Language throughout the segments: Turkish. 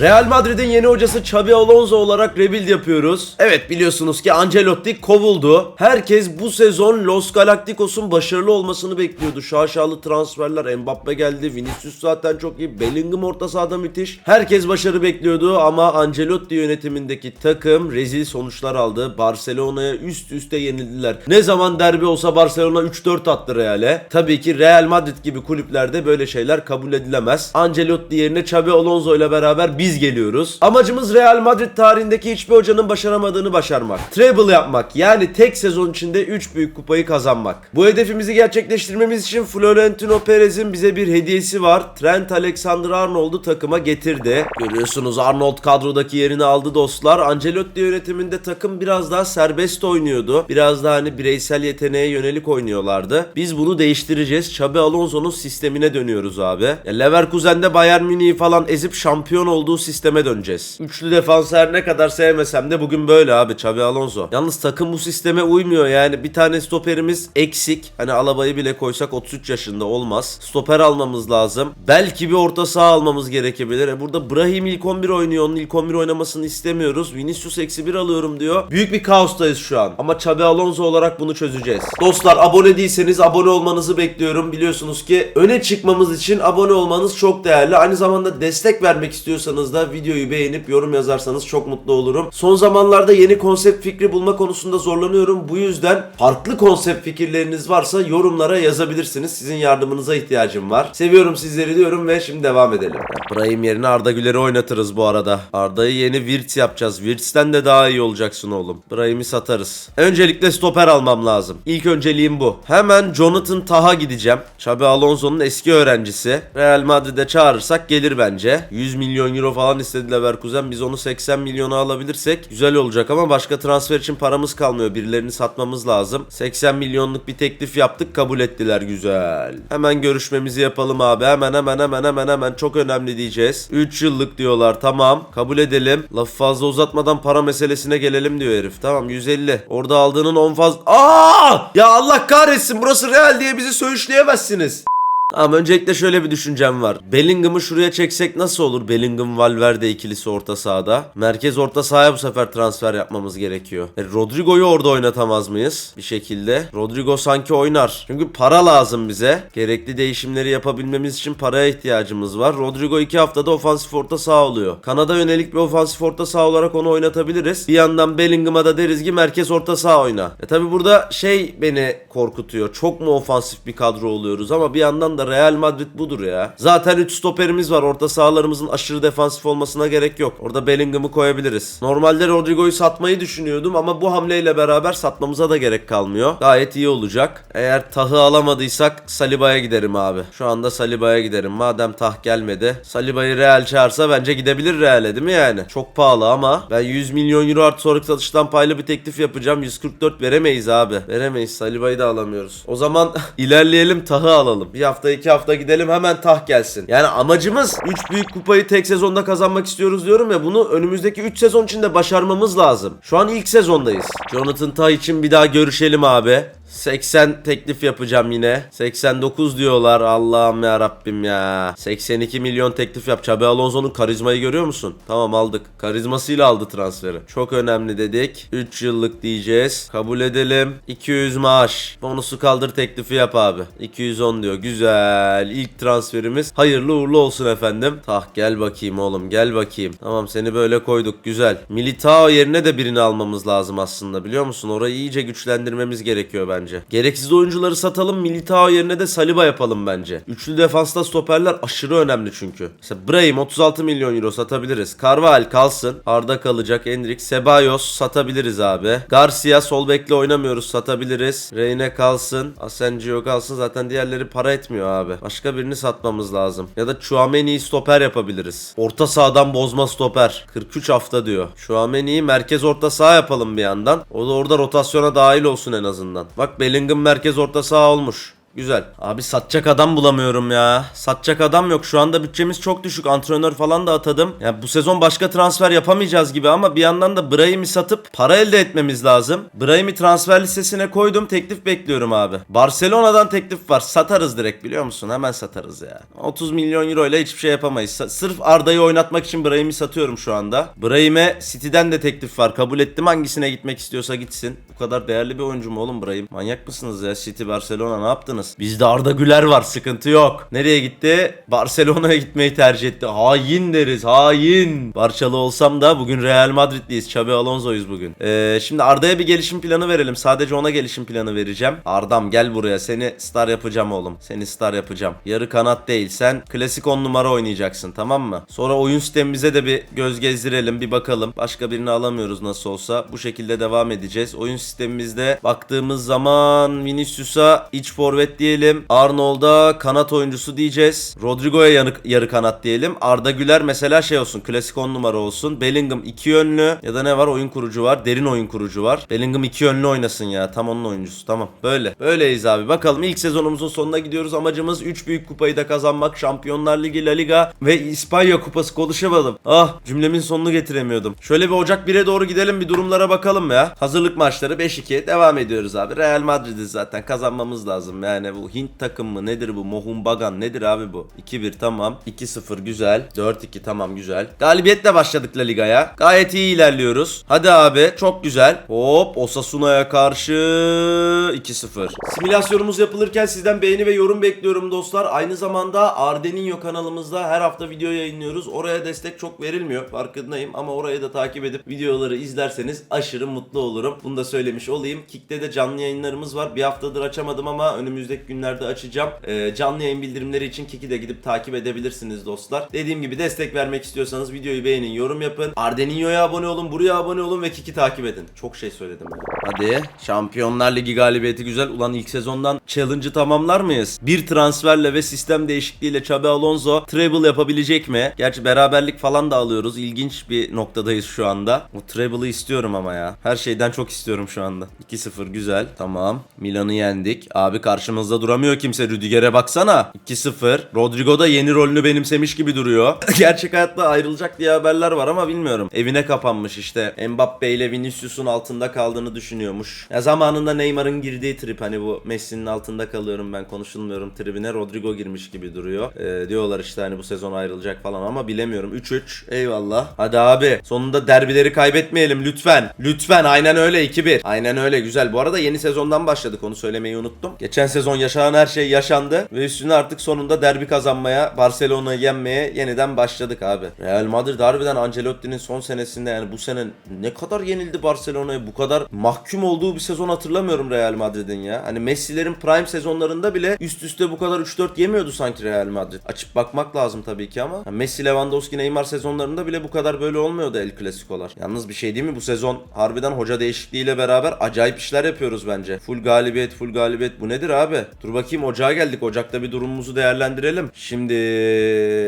Real Madrid'in yeni hocası Xabi Alonso olarak rebuild yapıyoruz. Evet biliyorsunuz ki Ancelotti kovuldu. Herkes bu sezon Los Galacticos'un başarılı olmasını bekliyordu. Şaşalı transferler, Mbappe geldi, Vinicius zaten çok iyi, Bellingham orta sahada müthiş. Herkes başarı bekliyordu ama Ancelotti yönetimindeki takım rezil sonuçlar aldı. Barcelona'ya üst üste yenildiler. Ne zaman derbi olsa Barcelona 3-4 attı Real'e. Tabii ki Real Madrid gibi kulüplerde böyle şeyler kabul edilemez. Ancelotti yerine Xabi Alonso ile beraber biz geliyoruz. Amacımız Real Madrid tarihindeki hiçbir hocanın başaramadığını başarmak. Treble yapmak yani tek sezon içinde 3 büyük kupayı kazanmak. Bu hedefimizi gerçekleştirmemiz için Florentino Perez'in bize bir hediyesi var. Trent Alexander-Arnold'u takıma getirdi. Görüyorsunuz Arnold kadrodaki yerini aldı dostlar. Ancelotti yönetiminde takım biraz daha serbest oynuyordu. Biraz daha hani bireysel yeteneğe yönelik oynuyorlardı. Biz bunu değiştireceğiz. Xabi Alonso'nun sistemine dönüyoruz abi. Ya Leverkusen'de Bayern Münih'i falan ezip şampiyon olduğu sisteme döneceğiz. Üçlü defans her ne kadar sevmesem de bugün böyle abi Xabi Alonso. Yalnız takım bu sisteme uymuyor yani. Bir tane stoperimiz eksik. Hani Alaba'yı bile koysak 33 yaşında olmaz. Stoper almamız lazım. Belki bir orta saha almamız gerekebilir. E burada Brahim ilk 11 oynuyor. Onun ilk 11 oynamasını istemiyoruz. Vinicius eksi 1 alıyorum diyor. Büyük bir kaostayız şu an. Ama Xabi Alonso olarak bunu çözeceğiz. Dostlar abone değilseniz abone olmanızı bekliyorum. Biliyorsunuz ki öne çıkmamız için abone olmanız çok değerli. Aynı zamanda destek vermek istiyorsanız da videoyu beğenip yorum yazarsanız çok mutlu olurum. Son zamanlarda yeni konsept fikri bulma konusunda zorlanıyorum. Bu yüzden farklı konsept fikirleriniz varsa yorumlara yazabilirsiniz. Sizin yardımınıza ihtiyacım var. Seviyorum sizleri diyorum ve şimdi devam edelim. Brahim yerine Arda Güler'i oynatırız bu arada. Arda'yı yeni Wirtz yapacağız. Wirtz'ten de daha iyi olacaksın oğlum. Brahim'i satarız. Öncelikle stoper almam lazım. İlk önceliğim bu. Hemen Jonathan Tah'a gideceğim. Xabi Alonso'nun eski öğrencisi. Real Madrid'e çağırırsak gelir bence. 100 milyon euro falan istedi Leverkusen. Biz onu 80 milyona alabilirsek güzel olacak ama başka transfer için paramız kalmıyor. Birilerini satmamız lazım. 80 milyonluk bir teklif yaptık kabul ettiler güzel. Hemen görüşmemizi yapalım abi. Hemen hemen hemen hemen hemen çok önemli diyeceğiz. 3 yıllık diyorlar tamam. Kabul edelim. Lafı fazla uzatmadan para meselesine gelelim diyor herif. Tamam 150. Orada aldığının 10 fazla... Aa! Ya Allah kahretsin burası real diye bizi söğüşleyemezsiniz. Tamam öncelikle şöyle bir düşüncem var. Bellingham'ı şuraya çeksek nasıl olur? Bellingham Valverde ikilisi orta sahada. Merkez orta sahaya bu sefer transfer yapmamız gerekiyor. E, Rodrigo'yu orada oynatamaz mıyız? Bir şekilde. Rodrigo sanki oynar. Çünkü para lazım bize. Gerekli değişimleri yapabilmemiz için paraya ihtiyacımız var. Rodrigo iki haftada ofansif orta saha oluyor. Kanada yönelik bir ofansif orta saha olarak onu oynatabiliriz. Bir yandan Bellingham'a da deriz ki merkez orta saha oyna. E tabi burada şey beni korkutuyor. Çok mu ofansif bir kadro oluyoruz ama bir yandan da Real Madrid budur ya. Zaten 3 stoperimiz var. Orta sahalarımızın aşırı defansif olmasına gerek yok. Orada Bellingham'ı koyabiliriz. Normalde Rodrigo'yu satmayı düşünüyordum ama bu hamleyle beraber satmamıza da gerek kalmıyor. Gayet iyi olacak. Eğer tahı alamadıysak Saliba'ya giderim abi. Şu anda Saliba'ya giderim. Madem tah gelmedi. Saliba'yı Real çağırsa bence gidebilir Real'e değil mi yani? Çok pahalı ama ben 100 milyon euro artı sonraki satıştan paylı bir teklif yapacağım. 144 veremeyiz abi. Veremeyiz. Saliba'yı da alamıyoruz. O zaman ilerleyelim tahı alalım. Bir hafta iki hafta gidelim hemen tah gelsin. Yani amacımız 3 büyük kupayı tek sezonda kazanmak istiyoruz diyorum ya bunu önümüzdeki 3 sezon içinde başarmamız lazım. Şu an ilk sezondayız. Jonathan Tah için bir daha görüşelim abi. 80 teklif yapacağım yine. 89 diyorlar. Allah'ım ya Rabbim ya. 82 milyon teklif yap. Xabi Alonso'nun karizmayı görüyor musun? Tamam aldık. Karizmasıyla aldı transferi. Çok önemli dedik. 3 yıllık diyeceğiz. Kabul edelim. 200 maaş. Bonusu kaldır teklifi yap abi. 210 diyor. Güzel. İlk transferimiz. Hayırlı uğurlu olsun efendim. Tah gel bakayım oğlum. Gel bakayım. Tamam seni böyle koyduk. Güzel. Militao yerine de birini almamız lazım aslında. Biliyor musun? Orayı iyice güçlendirmemiz gerekiyor bence. Gereksiz oyuncuları satalım. Militao yerine de Saliba yapalım bence. Üçlü defansta stoperler aşırı önemli çünkü. Mesela Brahim 36 milyon euro satabiliriz. Carvajal kalsın. Arda kalacak. Endrik. Ceballos satabiliriz abi. Garcia sol bekle oynamıyoruz satabiliriz. Reyne kalsın. Asensio kalsın. Zaten diğerleri para etmiyor abi. Başka birini satmamız lazım. Ya da Chouameni'yi stoper yapabiliriz. Orta sahadan bozma stoper. 43 hafta diyor. Chouameni'yi merkez orta saha yapalım bir yandan. O da orada rotasyona dahil olsun en azından. Bak Bellingham merkez orta saha olmuş. Güzel. Abi satacak adam bulamıyorum ya. Satacak adam yok. Şu anda bütçemiz çok düşük. Antrenör falan da atadım. Ya bu sezon başka transfer yapamayacağız gibi ama bir yandan da Brahim'i satıp para elde etmemiz lazım. Brahim'i transfer listesine koydum. Teklif bekliyorum abi. Barcelona'dan teklif var. Satarız direkt biliyor musun? Hemen satarız ya. 30 milyon euro ile hiçbir şey yapamayız. Sırf Arda'yı oynatmak için Brahim'i satıyorum şu anda. Brahim'e City'den de teklif var. Kabul ettim. Hangisine gitmek istiyorsa gitsin. Bu kadar değerli bir oyuncu mu oğlum Brahim? Manyak mısınız ya? City, Barcelona ne yaptınız? Bizde Arda Güler var. Sıkıntı yok. Nereye gitti? Barcelona'ya gitmeyi tercih etti. Hain deriz. Hain. Barçalı olsam da bugün Real Madrid'liyiz. Xabi Alonso'yuz bugün. Ee, şimdi Arda'ya bir gelişim planı verelim. Sadece ona gelişim planı vereceğim. Ardam gel buraya. Seni star yapacağım oğlum. Seni star yapacağım. Yarı kanat değil. Sen klasik 10 numara oynayacaksın tamam mı? Sonra oyun sistemimize de bir göz gezdirelim. Bir bakalım. Başka birini alamıyoruz nasıl olsa. Bu şekilde devam edeceğiz. Oyun sistemimizde baktığımız zaman Vinicius'a iç forvet diyelim. Arnold'a kanat oyuncusu diyeceğiz. Rodrigo'ya yarı kanat diyelim. Arda Güler mesela şey olsun. Klasik 10 numara olsun. Bellingham iki yönlü. Ya da ne var? Oyun kurucu var. Derin oyun kurucu var. Bellingham iki yönlü oynasın ya. Tam onun oyuncusu. Tamam. Böyle. Böyleyiz abi. Bakalım ilk sezonumuzun sonuna gidiyoruz. Amacımız 3 büyük kupayı da kazanmak. Şampiyonlar Ligi, La Liga ve İspanya kupası konuşamadım. Ah cümlemin sonunu getiremiyordum. Şöyle bir Ocak 1'e doğru gidelim bir durumlara bakalım ya. Hazırlık maçları 5-2 devam ediyoruz abi. Real Madrid'i zaten kazanmamız lazım. Yani bu Hint takım mı nedir bu? Mohun Bagan nedir abi bu? 2-1 tamam. 2-0 güzel. 4-2 tamam güzel. Galibiyetle başladık La Liga'ya. Gayet iyi ilerliyoruz. Hadi abi çok güzel. Hop Osasuna'ya karşı 2-0. Simülasyonumuz yapılırken sizden beğeni ve yorum bekliyorum dostlar. Aynı zamanda Ardeninho kanalımızda her hafta video yayınlıyoruz. Oraya destek çok verilmiyor farkındayım ama orayı da takip edip videoları izlerseniz aşırı mutlu olurum. Bunu da söylemiş olayım. Kick'te de canlı yayınlarımız var. Bir haftadır açamadım ama önümüzdeki günlerde açacağım. Ee, canlı yayın bildirimleri için Kick'i de gidip takip edebilirsiniz dostlar. Dediğim gibi destek vermek istiyorsanız videoyu beğenin, yorum yapın. Ardeninho'ya abone olun, buraya abone olun ve Kick'i takip edin. Çok şey söyledim ya. Hadi. Şampiyonlar Ligi galibiyeti güzel. Ulan ilk sezondan challenge'ı tamamlar mıyız? Bir transferle ve sistem değişikliğiyle Xabi Alonso treble yapabilecek mi? Gerçi beraberlik falan da alıyoruz. İlginç bir noktadayız şu anda. O treble'ı istiyorum ama ya. Her şeyden çok istiyorum anda. 2-0 güzel. Tamam. Milan'ı yendik. Abi karşımızda duramıyor kimse. Rüdiger'e baksana. 2-0. Rodrigo da yeni rolünü benimsemiş gibi duruyor. Gerçek hayatta ayrılacak diye haberler var ama bilmiyorum. Evine kapanmış işte. Mbappe ile Vinicius'un altında kaldığını düşünüyormuş. Ya zamanında Neymar'ın girdiği trip hani bu Messi'nin altında kalıyorum ben konuşulmuyorum tribine Rodrigo girmiş gibi duruyor. Ee, diyorlar işte hani bu sezon ayrılacak falan ama bilemiyorum. 3-3 eyvallah. Hadi abi sonunda derbileri kaybetmeyelim lütfen. Lütfen aynen öyle 2-1. Aynen öyle güzel. Bu arada yeni sezondan başladık onu söylemeyi unuttum. Geçen sezon yaşanan her şey yaşandı ve üstüne artık sonunda derbi kazanmaya Barcelona'yı yenmeye yeniden başladık abi. Real Madrid harbiden Ancelotti'nin son senesinde yani bu sene ne kadar yenildi Barcelona'ya bu kadar mahkum olduğu bir sezon hatırlamıyorum Real Madrid'in ya. Hani Messi'lerin prime sezonlarında bile üst üste bu kadar 3-4 yemiyordu sanki Real Madrid. Açıp bakmak lazım tabii ki ama. Messi, Lewandowski, Neymar sezonlarında bile bu kadar böyle olmuyordu El Clasico'lar. Yalnız bir şey değil mi bu sezon harbiden hoca değişikliğiyle beraber acayip işler yapıyoruz bence. Full galibiyet, full galibiyet bu nedir abi? Dur bakayım ocağa geldik. Ocakta bir durumumuzu değerlendirelim. Şimdi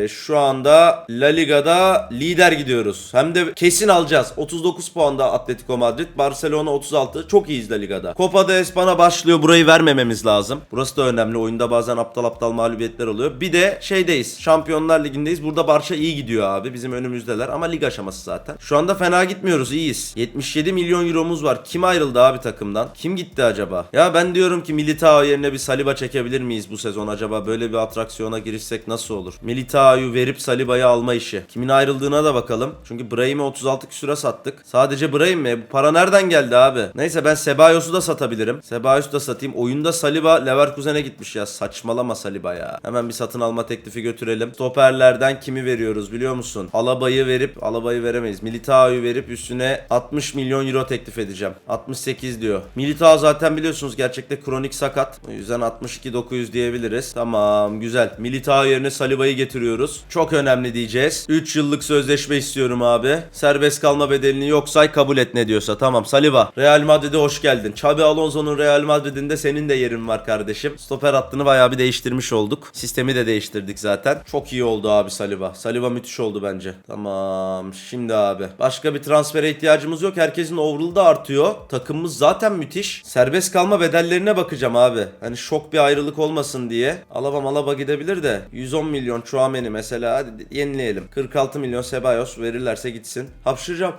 şu anda La Liga'da lider gidiyoruz. Hem de kesin alacağız. 39 puanda Atletico Madrid, Barcelona 36. Çok iyiyiz La Liga'da. Copa de Espana başlıyor. Burayı vermememiz lazım. Burası da önemli. Oyunda bazen aptal aptal mağlubiyetler oluyor. Bir de şeydeyiz. Şampiyonlar Ligi'ndeyiz. Burada Barça iyi gidiyor abi. Bizim önümüzdeler ama lig aşaması zaten. Şu anda fena gitmiyoruz. iyiyiz. 77 milyon euromuz var. Kim ayrıldı abi takımdan? Kim gitti acaba? Ya ben diyorum ki Militao yerine bir Saliba çekebilir miyiz bu sezon acaba? Böyle bir atraksiyona girişsek nasıl olur? Militao'yu verip Saliba'yı alma işi. Kimin ayrıldığına da bakalım. Çünkü Brahim'i 36 küsüre sattık. Sadece Brahim mi? Bu para nereden geldi abi? Neyse ben Sebayos'u da satabilirim. Sebayos'u da satayım. Oyunda Saliba Leverkusen'e gitmiş ya. Saçmalama Saliba ya. Hemen bir satın alma teklifi götürelim. Stoperlerden kimi veriyoruz biliyor musun? Alaba'yı verip Alaba'yı veremeyiz. Militao'yu verip üstüne 60 milyon euro teklif edeceğim. 68 diyor. Militao zaten biliyorsunuz gerçekte kronik sakat. O yüzden 62 900 diyebiliriz. Tamam güzel. Militao yerine Saliba'yı getiriyoruz. Çok önemli diyeceğiz. 3 yıllık sözleşme istiyorum abi. Serbest kalma bedelini yok say kabul et ne diyorsa. Tamam Saliba. Real Madrid'e hoş geldin. Xabi Alonso'nun Real Madrid'inde senin de yerin var kardeşim. Stoper hattını bayağı bir değiştirmiş olduk. Sistemi de değiştirdik zaten. Çok iyi oldu abi Saliba. Saliba müthiş oldu bence. Tamam. Şimdi abi. Başka bir transfere ihtiyacımız yok. Herkesin overall'ı da artıyor. Takımımız zaten müthiş. Serbest kalma bedellerine bakacağım abi. Hani şok bir ayrılık olmasın diye. Alaba malaba gidebilir de. 110 milyon Chouameni mesela. Hadi yenileyelim. 46 milyon Ceballos verirlerse gitsin. Hapşıracağım.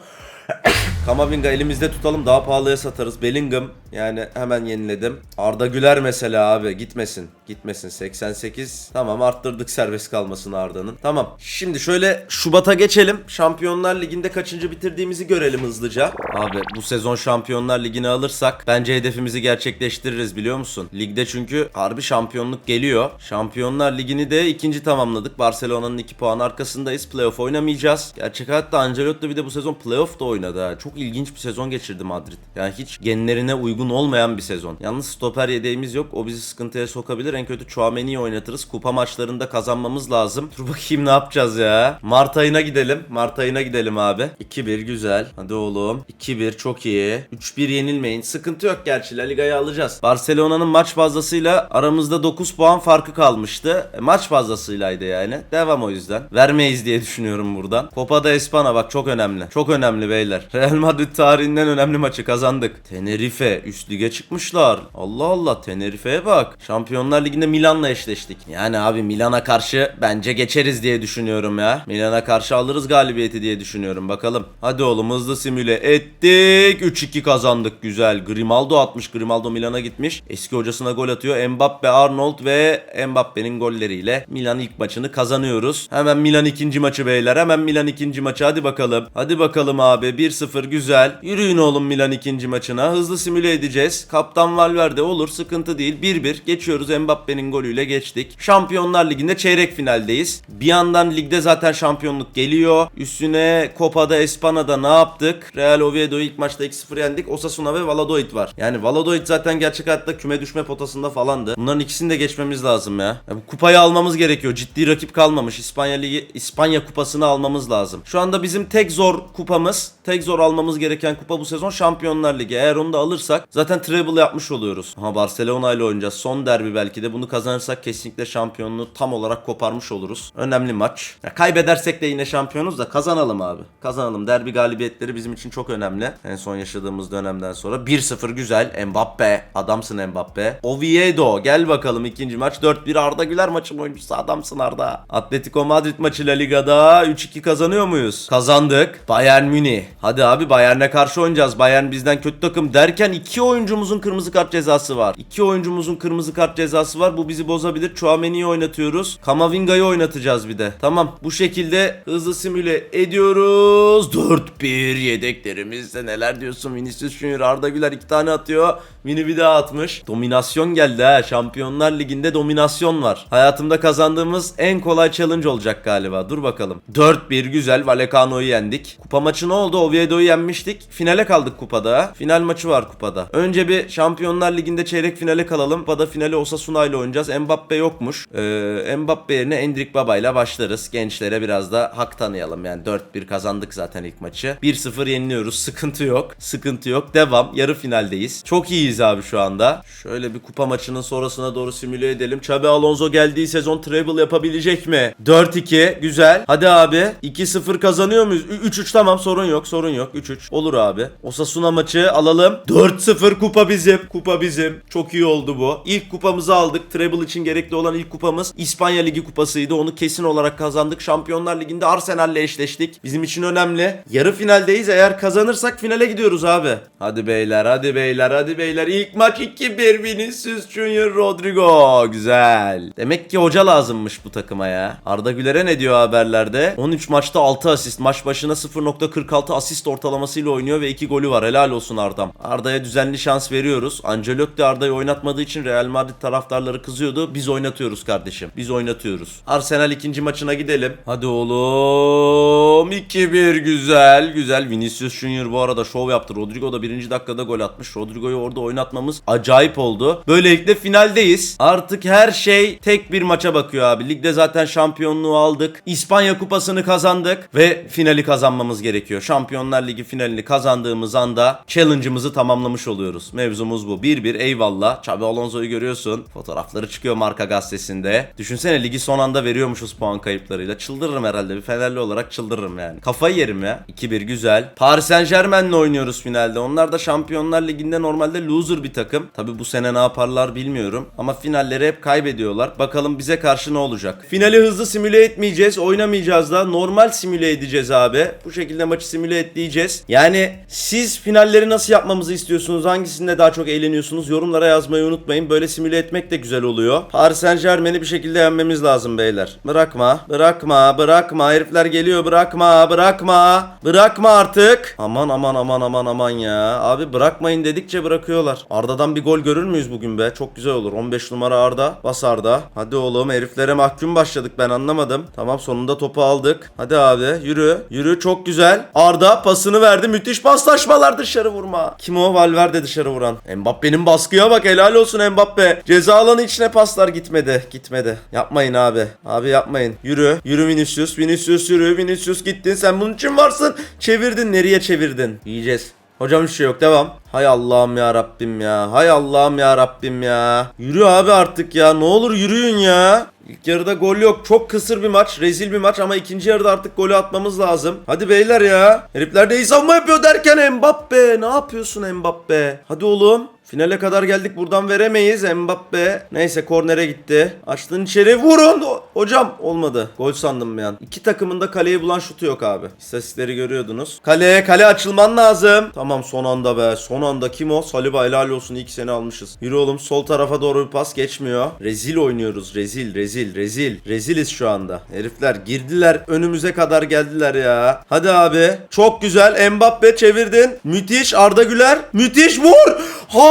Kamavinga elimizde tutalım daha pahalıya satarız. Bellingham yani hemen yeniledim. Arda Güler mesela abi gitmesin. Gitmesin 88. Tamam arttırdık serbest kalmasını Arda'nın. Tamam. Şimdi şöyle Şubat'a geçelim. Şampiyonlar Ligi'nde kaçıncı bitirdiğimizi görelim hızlıca. Abi bu sezon Şampiyonlar Ligi'ni alırsak bence hedefimizi gerçekleştiririz biliyor musun? Ligde çünkü harbi şampiyonluk geliyor. Şampiyonlar Ligi'ni de ikinci tamamladık. Barcelona'nın 2 puan arkasındayız. Playoff oynamayacağız. Gerçek hayatta Ancelotti bir de bu sezon playoff da oynadı ha. Çok ilginç bir sezon geçirdi Madrid. Yani hiç genlerine uygun olmayan bir sezon. Yalnız stoper yedeğimiz yok. O bizi sıkıntıya sokabilir. En kötü Chouameni'yi oynatırız. Kupa maçlarında kazanmamız lazım. Dur bakayım ne yapacağız ya. Mart ayına gidelim. Mart ayına gidelim abi. 2-1 güzel. Hadi oğlum. 2-1 çok iyi. 3-1 yenilmeyin. Sıkıntı yok gerçi. La Liga'yı alacağız. Barcelona'nın maç fazlasıyla aramızda 9 puan farkı kalmıştı. E, maç fazlasıylaydı yani. Devam o yüzden. Vermeyiz diye düşünüyorum buradan. Copa da Espana bak çok önemli. Çok önemli beyler. Real Madrid tarihinden önemli maçı kazandık. Tenerife üst lige çıkmışlar. Allah Allah Tenerife'ye bak. Şampiyonlar Ligi'nde Milan'la eşleştik. Yani abi Milan'a karşı bence geçeriz diye düşünüyorum ya. Milan'a karşı alırız galibiyeti diye düşünüyorum. Bakalım. Hadi oğlum hızlı simüle ettik. 3-2 kazandık. Güzel. Grimaldo atmış. Grimaldo Milan'a gitmiş. Eski hocasına gol atıyor. Mbappe, Arnold ve Mbappe'nin golleriyle Milan ilk maçını kazanıyoruz. Hemen Milan ikinci maçı beyler. Hemen Milan ikinci maçı. Hadi bakalım. Hadi bakalım abi. 1-0 güzel. Yürüyün oğlum Milan ikinci maçına. Hızlı simüle edeceğiz. Kaptan Valverde olur. Sıkıntı değil. 1-1 geçiyoruz. Mbappe'nin golüyle geçtik. Şampiyonlar Ligi'nde çeyrek finaldeyiz. Bir yandan ligde zaten şampiyonluk geliyor. Üstüne Copa'da Espana'da ne yaptık? Real Oviedo'yu ilk maçta 2-0 yendik. Osasuna ve Valladolid var. Yani Valladolid zaten gerçek hayatta küme düşme potasında falandı. Bunların ikisini de geçmemiz lazım ya. ya bu kupayı almamız gerekiyor. Ciddi rakip kalmamış. İspanya Ligi, İspanya kupasını almamız lazım. Şu anda bizim tek zor kupamız, tek zor almamız gereken kupa bu sezon Şampiyonlar Ligi. Eğer onu da alırsak zaten treble yapmış oluyoruz. Aha Barcelona ile oynayacağız. Son derbi belki de. Bunu kazanırsak kesinlikle şampiyonluğu tam olarak koparmış oluruz. Önemli maç. Ya kaybedersek de yine şampiyonuz da kazanalım abi. Kazanalım. Derbi galibiyetleri bizim için çok önemli. En son yaşadığımız dönemden sonra. 1-0 güzel. Mbappe. Adamsın Mbappe. Oviedo. Gel bakalım ikinci maç. 4-1 Arda Güler maçın oyuncusu. Adamsın Arda. Atletico Madrid maçı La Liga'da 3-2 kazanıyor muyuz? Kazandık. Bayern Münih. Hadi abi Bayern'e karşı oynayacağız. Bayern bizden kötü takım derken iki oyuncumuzun kırmızı kart cezası var. İki oyuncumuzun kırmızı kart cezası var. Bu bizi bozabilir. Chouameni'yi oynatıyoruz. Kamavinga'yı oynatacağız bir de. Tamam. Bu şekilde hızlı simüle ediyoruz. 4-1 yedeklerimizde neler diyorsun Vinicius Junior Arda Güler iki tane atıyor. Vini bir daha atmış. Dominasyon geldi ha. Şampiyonlar Ligi'nde dominasyon var. Hayatımda kazandığımız en kolay challenge olacak galiba. Dur bakalım. 4-1 güzel. Vallecano'yu yendik. Kupa maçı ne oldu? Oviedo'yu yenmiştik. Finale kaldık kupada. Final maçı var kupada. Önce bir Şampiyonlar Ligi'nde çeyrek finale kalalım. Kupada finali Osasuna ile oynayacağız. Mbappe yokmuş. Ee, Mbappe yerine Endrik Baba ile başlarız. Gençlere biraz da hak tanıyalım. Yani 4-1 kazandık zaten ilk maçı. 1-0 yeniliyoruz. Sıkıntı yok. Sıkıntı yok. Devam. Yarı finaldeyiz. Çok iyiyiz abi şu anda. Şöyle bir kupa maçının sonrasına doğru simüle edelim. Xabi Alonso geldiği sezon treble yapabilecek mi? 4-2 güzel. Hadi abi. 2-0 kazanıyor muyuz? Ü- 3-3 tamam sorun yok sorun yok. 3-3 olur abi. Osasuna maçı alalım. 4-0 kupa bizim. Kupa bizim. Çok iyi oldu bu. İlk kupamızı aldık. Treble için gerekli olan ilk kupamız İspanya Ligi kupasıydı. Onu kesin olarak kazandık. Şampiyonlar Ligi'nde Arsenal'le eşleştik. Bizim için önemli. Yarı finaldeyiz. Eğer kazanırsak finale gidiyoruz abi. Hadi beyler, hadi beyler, hadi beyler. İlk maç 2-1 Vinicius Junior Rodrigo. Güzel. Demek ki hoca lazımmış bu takıma ya. Arda Güler'e ne diyor haberlerde? 13 maçta 6 asist. Maç başına 0.46 asist ortalamasıyla oynuyor ve 2 golü var. Helal olsun Arda'm. Arda'ya düzenli şans veriyoruz. Ancelotti Arda'yı oynatmadığı için Real Madrid taraftarları kızıyordu. Biz oynatıyoruz kardeşim. Biz oynatıyoruz. Arsenal ikinci maçına gidelim. Hadi oğlum. 2-1 güzel. Güzel. Vinicius Junior bu arada şov yaptı. Rodrigo da birinci dakikada gol atmış. Rodrigo'yu orada oynatmamız acayip oldu. Böylelikle finaldeyiz. Artık her şey tek bir maça bakıyor abi. Ligde zaten şampiyonluğu aldık. İspanya kupasını kazandık ve finali kazanmamız gerekiyor. Şampiyon Şampiyonlar Ligi finalini kazandığımız anda challenge'ımızı tamamlamış oluyoruz. Mevzumuz bu. 1-1 eyvallah. Xabi Alonso'yu görüyorsun. Fotoğrafları çıkıyor marka gazetesinde. Düşünsene ligi son anda veriyormuşuz puan kayıplarıyla. Çıldırırım herhalde. Bir Fenerli olarak çıldırırım yani. Kafayı yerim ya. 2-1 güzel. Paris Saint Germain'le oynuyoruz finalde. Onlar da Şampiyonlar Ligi'nde normalde loser bir takım. Tabi bu sene ne yaparlar bilmiyorum. Ama finalleri hep kaybediyorlar. Bakalım bize karşı ne olacak. Finali hızlı simüle etmeyeceğiz. Oynamayacağız da. Normal simüle edeceğiz abi. Bu şekilde maçı simüle etleyeceğiz. Yani siz finalleri nasıl yapmamızı istiyorsunuz? Hangisinde daha çok eğleniyorsunuz? Yorumlara yazmayı unutmayın. Böyle simüle etmek de güzel oluyor. Paris Saint Germain'i bir şekilde yenmemiz lazım beyler. Bırakma. Bırakma. Bırakma. Herifler geliyor. Bırakma. Bırakma. Bırakma artık. Aman aman aman aman aman ya. Abi bırakmayın dedikçe bırakıyorlar. Arda'dan bir gol görür müyüz bugün be? Çok güzel olur. 15 numara Arda. Bas Arda. Hadi oğlum heriflere mahkum başladık ben anlamadım. Tamam sonunda topu aldık. Hadi abi yürü. Yürü çok güzel. Arda pasını verdi. Müthiş paslaşmalar dışarı vurma. Kim o? Valverde dışarı vuran. Mbappe'nin baskıya bak helal olsun Mbappe. Ceza alanı içine paslar gitmedi. Gitmedi. Yapmayın abi. Abi yapmayın. Yürü. Yürü Vinicius. Vinicius yürü. Vinicius gittin. Sen bunun için varsın. Çevirdin. Nereye çevirdin? Yiyeceğiz. Hocam bir şey yok devam. Hay Allah'ım ya Rabbim ya. Hay Allah'ım ya Rabbim ya. Yürü abi artık ya. Ne olur yürüyün ya. İlk yarıda gol yok. Çok kısır bir maç. Rezil bir maç ama ikinci yarıda artık golü atmamız lazım. Hadi beyler ya. Herifler de iyi savunma yapıyor derken Mbappe. Ne yapıyorsun Mbappe? Hadi oğlum. Finale kadar geldik buradan veremeyiz Mbappe. Neyse kornere gitti. Açtın içeri vurun. Hocam olmadı. Gol sandım bir. İki takımın da kaleyi bulan şutu yok abi. İstatistikleri görüyordunuz. Kale kale açılman lazım. Tamam son anda be. Son anda kim o? Saliba helal olsun ilk seni almışız. Yürü oğlum sol tarafa doğru bir pas geçmiyor. Rezil oynuyoruz. Rezil rezil rezil. Reziliz şu anda. Herifler girdiler önümüze kadar geldiler ya. Hadi abi. Çok güzel. Mbappe çevirdin. Müthiş. Arda Güler. Müthiş vur.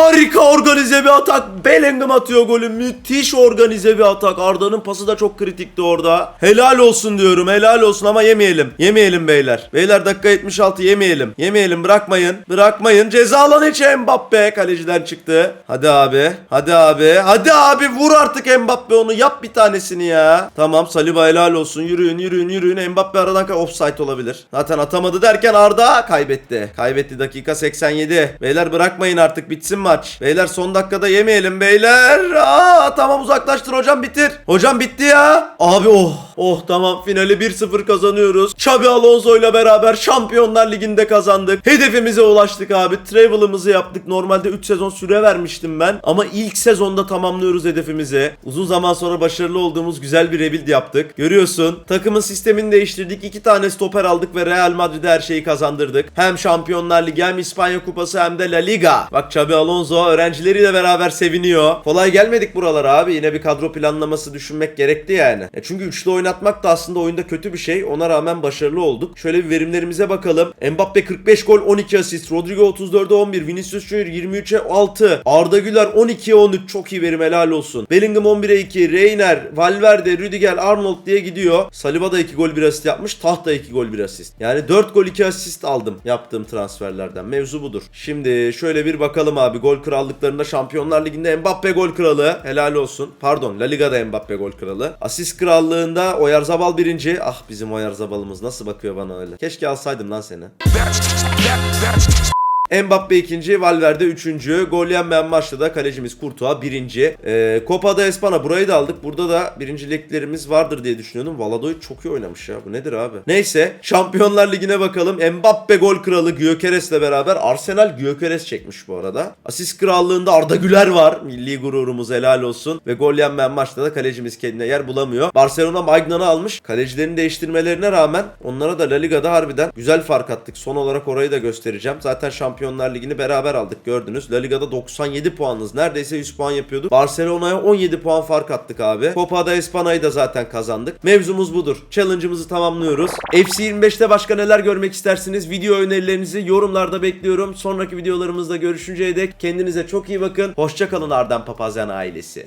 Harika organize bir atak. Bellingham atıyor golü. Müthiş organize bir atak. Arda'nın pası da çok kritikti orada. Helal olsun diyorum. Helal olsun ama yemeyelim. Yemeyelim beyler. Beyler dakika 76 yemeyelim. Yemeyelim bırakmayın. Bırakmayın. Ceza alanı içi Mbappe. Kaleciden çıktı. Hadi abi. Hadi abi. Hadi abi vur artık Mbappe onu. Yap bir tanesini ya. Tamam Saliba helal olsun. Yürüyün yürüyün yürüyün. Mbappe aradan offside olabilir. Zaten atamadı derken Arda kaybetti. Kaybetti dakika 87. Beyler bırakmayın artık bitsin maç. Beyler son dakikada yemeyelim beyler. Aa tamam uzaklaştır hocam bitir. Hocam bitti ya. Abi oh. Oh tamam finali 1-0 kazanıyoruz. Xabi Alonso ile beraber Şampiyonlar Ligi'nde kazandık. Hedefimize ulaştık abi. Travel'ımızı yaptık. Normalde 3 sezon süre vermiştim ben. Ama ilk sezonda tamamlıyoruz hedefimizi. Uzun zaman sonra başarılı olduğumuz güzel bir rebuild yaptık. Görüyorsun. Takımın sistemini değiştirdik. 2 tane stoper aldık ve Real Madrid'e her şeyi kazandırdık. Hem Şampiyonlar Ligi hem İspanya Kupası hem de La Liga. Bak Xabi Alonso öğrencileriyle beraber seviniyor. Kolay gelmedik buralara abi. Yine bir kadro planlaması düşünmek gerekti yani. Ya çünkü üçlü oynatmak da aslında oyunda kötü bir şey. Ona rağmen başarılı olduk. Şöyle bir verimlerimize bakalım. Mbappe 45 gol 12 asist. Rodrigo 34'e 11. Vinicius Junior 23'e 6. Arda Güler 12'ye 13. Çok iyi verim helal olsun. Bellingham 11'e 2. Reiner, Valverde, Rüdiger, Arnold diye gidiyor. Saliba da 2 gol 1 asist yapmış. Taht da 2 gol 1 asist. Yani 4 gol 2 asist aldım yaptığım transferlerden. Mevzu budur. Şimdi şöyle bir bakalım abi. Gol krallıklarında Şampiyonlar Ligi'nde Mbappe gol kralı. Helal olsun. Pardon La Liga'da Mbappe gol kralı. Asist krallığında Oyarzabal birinci. Ah bizim Oyarzabal'ımız nasıl bakıyor bana öyle. Keşke alsaydım lan seni. Mbappe ikinci, Valverde üçüncü. Gol yenmeyen maçta da kalecimiz Courtois birinci. Ee, Copa da Espana burayı da aldık. Burada da birinciliklerimiz vardır diye düşünüyordum. Valadoy çok iyi oynamış ya. Bu nedir abi? Neyse Şampiyonlar Ligi'ne bakalım. Mbappe gol kralı Gyökeres'le beraber Arsenal Gyökeres çekmiş bu arada. Asist krallığında Arda Güler var. Milli gururumuz helal olsun. Ve gol yenmeyen maçta da kalecimiz kendine yer bulamıyor. Barcelona Magnan'ı almış. Kalecilerini değiştirmelerine rağmen onlara da La Liga'da harbiden güzel fark attık. Son olarak orayı da göstereceğim. Zaten Şampiyonlar Ligi'ni beraber aldık gördünüz. La Liga'da 97 puanınız. Neredeyse 100 puan yapıyorduk. Barcelona'ya 17 puan fark attık abi. Copa da Espana'yı da zaten kazandık. Mevzumuz budur. Challenge'ımızı tamamlıyoruz. FC 25'te başka neler görmek istersiniz? Video önerilerinizi yorumlarda bekliyorum. Sonraki videolarımızda görüşünceye dek kendinize çok iyi bakın. Hoşçakalın Arden Papazyan ailesi.